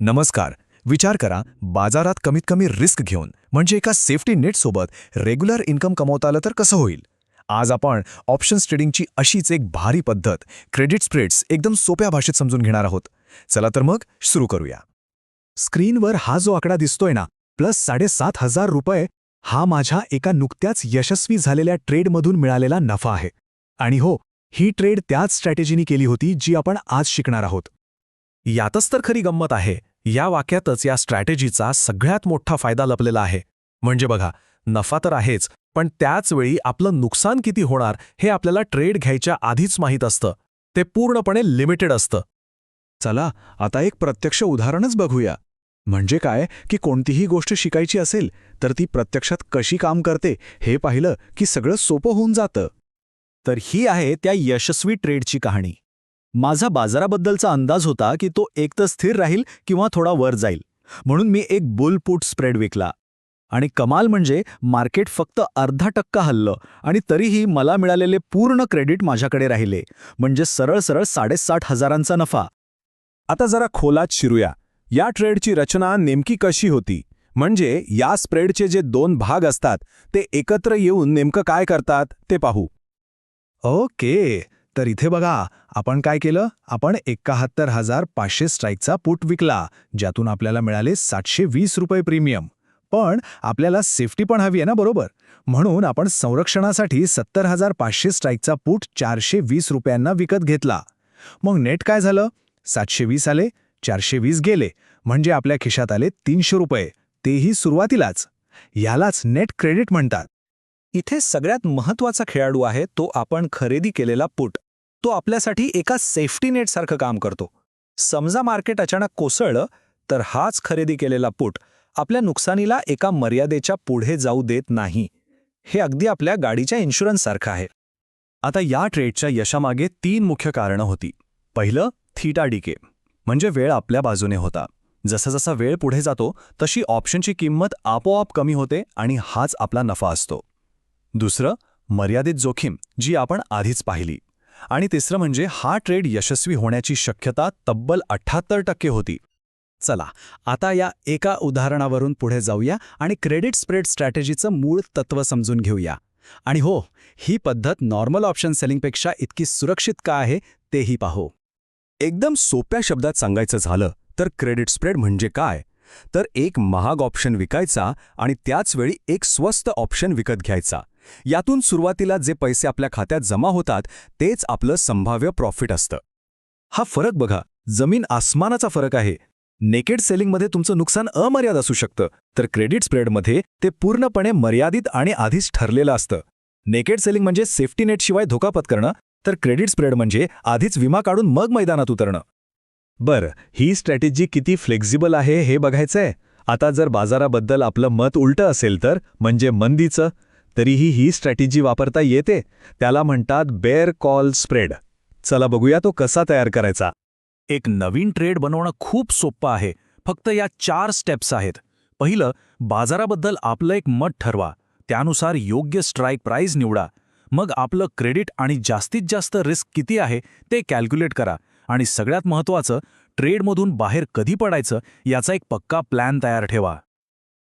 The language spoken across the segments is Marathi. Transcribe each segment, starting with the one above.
नमस्कार. विचार करा बाजारात कमीत कमी रिस्क घेऊन म्हणजे एका सेफ्टी नेटसोबत रेग्युलर इन्कम कमवता आलं तर कसं होईल? आज आपण ऑप्शन्स ट्रेडिंगची अशीच एक भारी पद्धत क्रेडिट स्प्रेड्स एकदम सोप्या भाषेत समजून घेणार आहोत. चला तर मग सुरू करूया. स्क्रीनवर हा जो आकडा दिसतोय ना प्लस साडेसात हजार रुपये हा माझ्या एका नुकत्याच यशस्वी झालेल्या ट्रेडमधून मिळालेला नफा आहे. आणि हो ही ट्रेड त्याच स्ट्रॅटेजीनी केली होती जी आपण आज शिकणार आहोत. यातच तर खरी गंमत आहे. या वाक्यातच या स्ट्रॅटेजीचा सगळ्यात मोठा फायदा लपलेला आहे. म्हणजे बघा नफा तर आहेच पण त्याच वेळी आपलं नुकसान किती होणार हे आपल्याला ट्रेड घ्यायच्या आधीच माहीत असतं. ते पूर्णपणे लिमिटेड असतं. चला आता एक प्रत्यक्ष उदाहरणच बघूया. म्हणजे काय की कोणतीही गोष्ट शिकायची असेल तर ती प्रत्यक्षात कशी काम करते हे पाहिलं की सगळं सोपं होऊन जातं. तर ही आहे त्या यशस्वी ट्रेडची कहाणी. माझा बाजाराबद्दलचा अंदाज होता की तो एक तर स्थिर राहील किंवा थोडा वर जाईल. म्हणून मी एक बुल पुट स्प्रेड विकला. आणि कमाल म्हणजे मार्केट फक्त अर्धा टक्का हल्लं आणि तरीही मला मिळालेले पूर्ण क्रेडिट माझ्याकडे राहिले. म्हणजे सरळ सरळ साडेसाठ हजारांचा नफा. आता जरा खोलात शिरूया. या ट्रेडची रचना नेमकी कशी होती? म्हणजे या स्प्रेडचे जे दोन भाग असतात ते एकत्र येऊन नेमकं काय करतात ते पाहू. ओके. तर इथे बघा आपण काय केलं? आपण एकाहत्तर हजार पाचशे स्ट्राईकचा पुट विकला ज्यातून आपल्याला मिळाले सातशे वीस रुपये प्रीमियम पण आपल्याला सेफ्टी पण हवी आहे ना बरोबर? म्हणून आपण संरक्षणासाठी सत्तर हजार पाचशे स्ट्राईकचा पुट चारशे वीस रुपयांना विकत घेतला. मग नेट काय झालं? सातशे वीस आले चारशे वीस गेले. म्हणजे आपल्या खिशात आले तीनशे रुपये. तेही सुरुवातीलाच. यालाच नेट क्रेडिट म्हणतात. इथे सगळ्यात महत्त्वाचा खेळाडू आहे तो आपण खरेदी केलेला पुट. तो आपल्यासाठी एका सेफ्टी नेटसारखं काम करतो. समजा मार्केट अचानक कोसळलं तर हाच खरेदी केलेला पुट आपल्या नुकसानीला एका मर्यादेच्या पुढे जाऊ देत नाही. हे अगदी आपल्या गाडीच्या इन्शुरन्ससारखं आहे. आता या ट्रेडच्या यशामागे तीन मुख्य कारणं होती. पहिलं थीटा डीके म्हणजे वेळ आपल्या बाजूने होता. जसा जसा वेळ पुढे जातो तशी ऑप्शनची किंमत आपोआप कमी होते आणि हाच आपला नफा असतो. दुसरं मर्यादित जोखीम जी आपण आधीच पाहिली. आणि तिसरं म्हणजे हा ट्रेड यशस्वी होण्याची शक्यता तब्बल अठ्ठ्याहत्तर टक्के होती. चला आता या एका उदाहरणावरून पुढे जाऊया आणि क्रेडिट स्प्रेड स्ट्रॅटेजीचं मूळ तत्व समजून घेऊया. आणि हो ही पद्धत नॉर्मल ऑप्शन सेलिंगपेक्षा इतकी सुरक्षित का आहे तेही पाहू. एकदम सोप्या शब्दात सांगायचं झालं तर क्रेडिट स्प्रेड म्हणजे काय? तर एक महाग ऑप्शन विकायचा आणि त्याच वेळी एक स्वस्त ऑप्शन विकत घ्यायचा. यातून सुरुवातीला जे पैसे आपल्या खात्यात जमा होतात तेच आपलं संभाव्य प्रॉफिट असतं. हा फरक बघा जमीन आसमानाचा फरक आहे. नेकेड सेलिंगमध्ये तुमचं नुकसान अमर्याद असू शकतं तर क्रेडिट स्प्रेडमध्ये ते पूर्णपणे मर्यादित आणि आधीच ठरलेलं असतं. नेकेड सेलिंग म्हणजे सेफ्टी नेटशिवाय धोका पत्करणं तर क्रेडिट स्प्रेड म्हणजे आधीच विमा काढून मग मैदानात उतरणं. बरं ही स्ट्रॅटेजी किती फ्लेक्झिबल आहे हे बघायचंय? आता जर बाजाराबद्दल आपलं मत उलटं असेल तर म्हणजे मंदीचं? तरीही ही स्ट्रॅटेजी वापरता येते त्याला म्हणतात बेअर कॉल स्प्रेड चला बघूया तो कसा तयार करायचा. एक नवीन ट्रेड बनवणं खूप सोपं आहे फक्त या चार स्टेप्स आहेत. पहिलं बाजाराबद्दल आपलं एक मत ठरवा त्यानुसार योग्य स्ट्राईक प्राईज निवडा. मग आपलं क्रेडिट आणि जास्तीत जास्त रिस्क किती आहे ते कॅल्क्युलेट करा. आणि सगळ्यात महत्त्वाचं ट्रेडमधून बाहेर कधी पडायचं याचा एक पक्का प्लॅन तयार ठेवा.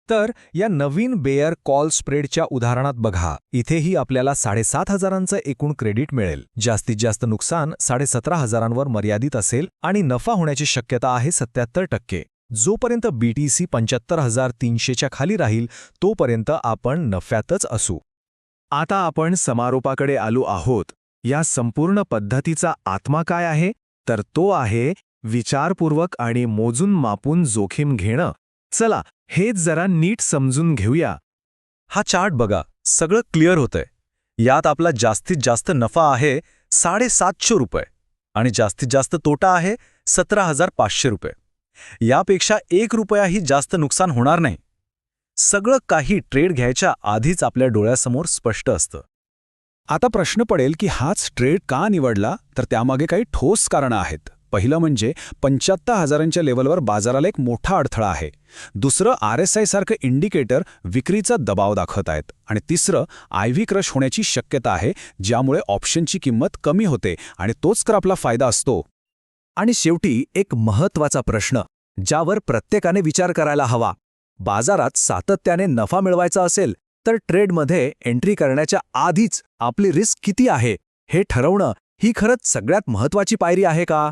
तर या नवीन बेअर कॉल स्प्रेडच्या उदाहरणात बघा. इथेही आपल्याला साडेसात हजारांचं एकूण क्रेडिट मिळेल. जास्तीत जास्त नुकसान साडेसतरा हजारांवर मर्यादित असेल आणि नफा होण्याची शक्यता आहे सत्याहत्तर टक्के. जोपर्यंत बीटीसी पंच्याहत्तर हजार तीनशेच्या खाली राहील तोपर्यंत आपण नफ्यातच असू. आता आपण समारोपाकडे आलो आहोत. या संपूर्ण पद्धतीचा आत्मा काय आहे? तर तो आहे विचारपूर्वक आणि मोजून मापून जोखीम घेणं. चला हेच जरा नीट समजून घेऊया. हा चार्ट बघा सगळं क्लिअर होतंय. यात आपला जास्तीत जास्त नफा आहे साडेसातशे रुपये आणि जास्तीत जास्त तोटा आहे सतरा हजार पाचशे रुपये. यापेक्षा एक रुपयाही जास्त नुकसान होणार नाही. सगळं काही ट्रेड घ्यायच्या आधीच आपल्या डोळ्यासमोर स्पष्ट असतं. आता प्रश्न पडेल की हाच ट्रेड का निवडला तर त्यामागे काही ठोस कारणं आहेत. पहिलं म्हणजे पंच्याहत्तर हजारांच्या लेवलवर बाजाराला एक मोठा अडथळा आहे. दुसरं आर एस आयसारखं इंडिकेटर विक्रीचा दबाव दाखवत आहेत. आणि तिसरं आय व्ही क्रश होण्याची शक्यता आहे ज्यामुळे ऑप्शनची किंमत कमी होते आणि तोच तर आपला फायदा असतो. आणि शेवटी एक महत्त्वाचा प्रश्न ज्यावर प्रत्येकाने विचार करायला हवा. बाजारात सातत्याने नफा मिळवायचा असेल तर ट्रेडमध्ये एंट्री करण्याच्या आधीच आपली रिस्क किती आहे हे ठरवणं ही खरंच सगळ्यात महत्वाची पायरी आहे का?